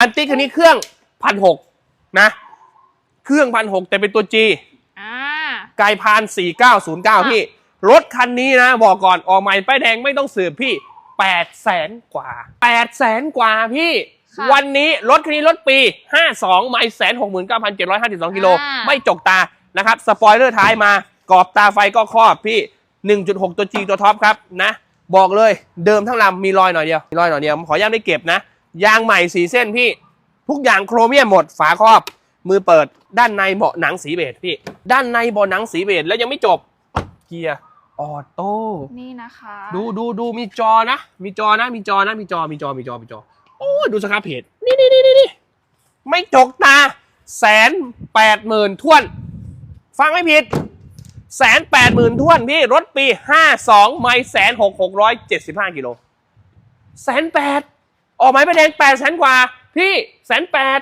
อันติคันนี้เครื่องพันหกนะ เครื่องพันหกแต่เป็นตัว G อ่าไกลพานสี่เก้าศูนย์เก้าพี่ รถคันนี้นะ บอกก่อนออกใหม่ป้ายแดงไม่ต้องสืบพี่แปดแสนกว่าแปดแสนกว่าพี่ ค่ะวันนี้รถคันนี้รถปี 52ไม่แสนหกหมื่นเก้าพันเจ็ดร้อยห้าสิบสองกิโลอ่า ไม่จกตานะครับ สปอยเลอร์ท้ายมากรอบตาไฟก็ครอบพี่ 1.6 ตัว G ตัวท็อปครับนะ บอกเลยเดิมทั้งลำมีรอยหน่อยเดียวมีรอยหน่อยเดียวผมขออนุญาตได้เก็บนะ ยางใหม่สีเส้นพี่ ทุกอย่างโครเมียมหมดฝาครอบ มือเปิดด้านในเบาะหนังสีเบจพี่ ด้านในเบาะหนังสีเบจแล้วยังไม่จบเกียร์ออโต้นี่นะคะ ดูดูดูมีจอนะ มีจอนะ มีจอนะ มีจอมีจอมีจอมีจอ โอ้ยดูสครับเพจนี่นี่นี่นี่นี่ไม่จกตาแสนแปดหมื่นท่วน ฟังไม่ผิดแสนแปดหมื่นท่วนพี่ รถปีห้าสองไม่แสนหกหกร้อยเจ็ดสิบห้ากิโลแสนแปด ออกหมายไปแดงแปดแสนกว่า พี่แสนแปด